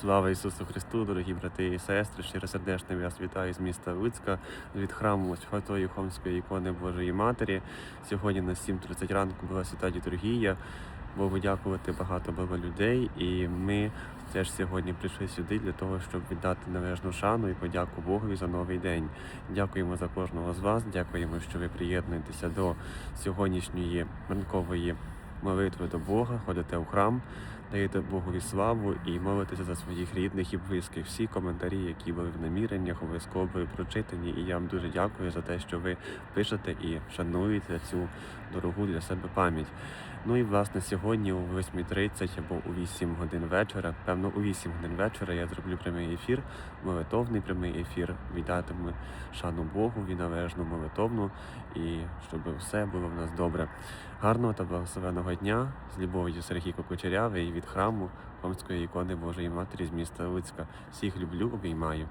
Слава Ісусу Христу, дорогі брати і сестри, щиросердечно вас вітаю з міста Луцька, від храму Святої Хомської ікони Божої Матері. Сьогодні на 7.30 ранку була свята літургія. Богу дякувати багато було людей, і ми теж сьогодні прийшли сюди для того, щоб віддати належну шану і подяку Богові за новий день. Дякуємо за кожного з вас. Дякуємо, що ви приєднуєтеся до сьогоднішньої ранкової молитви до Бога, ходите у храм, даєте Богові славу і молитеся за своїх рідних і близьких. Всі коментарі, які були в наміреннях, обов'язково були прочитані. І я вам дуже дякую за те, що ви пишете і шануєте цю дорогу для себе пам'ять. Ну і власне сьогодні о 8.30 або у 8 годин вечора, певно, у 8 годин вечора я зроблю прямий ефір, молитовний прямий ефір. Віддатиму шану Богу, і належну молитовну, і щоб все було в нас добре. Гарного та благословеного дня з любов'ю Сергій Кокучерявий від храму Хомської ікони Божої Матері з міста Луцька. Всіх люблю, обіймаю.